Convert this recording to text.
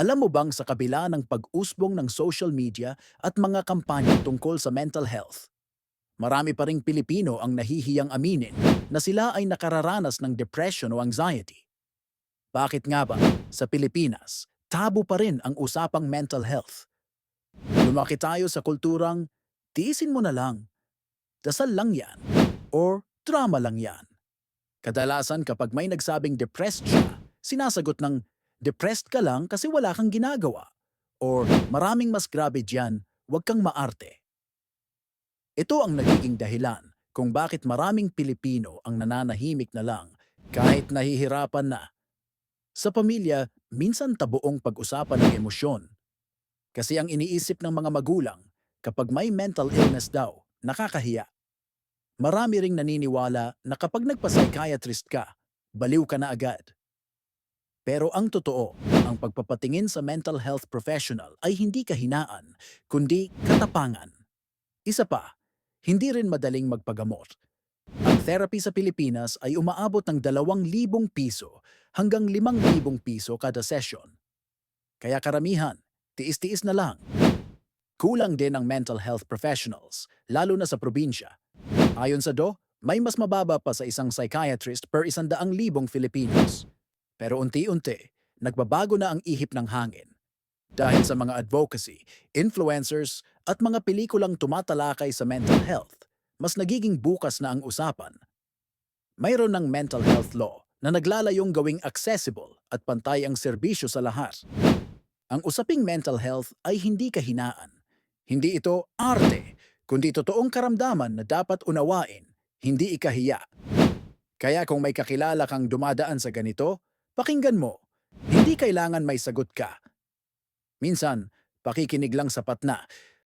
Alam mo bang sa kabila ng pag-usbong ng social media at mga kampanya tungkol sa mental health, marami pa ring Pilipino ang nahihiyang aminin na sila ay nakararanas ng depression o anxiety. Bakit nga ba sa Pilipinas, tabu pa rin ang usapang mental health? Lumaki tayo sa kulturang, tiisin mo na lang, dasal lang yan, or drama lang yan. Kadalasan kapag may nagsabing depressed siya, sinasagot ng depressed ka lang kasi wala kang ginagawa. Or maraming mas grabe dyan, huwag kang maarte. Ito ang nagiging dahilan kung bakit maraming Pilipino ang nananahimik na lang kahit nahihirapan na. Sa pamilya, minsan tabuong pag-usapan ng emosyon. Kasi ang iniisip ng mga magulang, kapag may mental illness daw, nakakahiya. Marami ring naniniwala na kapag nagpa-psychiatrist ka, baliw ka na agad. Pero ang totoo, ang pagpapatingin sa mental health professional ay hindi kahinaan, kundi katapangan. Isa pa, hindi rin madaling magpagamot. Ang therapy sa Pilipinas ay umaabot ng 2,000 piso hanggang 5,000 piso kada session. Kaya karamihan, tiis-tiis na lang. Kulang din ang mental health professionals, lalo na sa probinsya. Ayon sa DO, may mas mababa pa sa isang psychiatrist per 100,000 Filipinos. Pero unti-unti, nagbabago na ang ihip ng hangin. Dahil sa mga advocacy, influencers at mga pelikulang tumatalakay sa mental health, mas nagiging bukas na ang usapan. Mayroon ng mental health law na naglalayong gawing accessible at pantay ang serbisyo sa lahat. Ang usaping mental health ay hindi kahinaan. Hindi ito arte, kundi totoong karamdaman na dapat unawain, hindi ikahiya. Kaya kung may kakilala kang dumadaan sa ganito, pakinggan mo. Hindi kailangan may sagot ka. Minsan, pakikinig lang sapat na.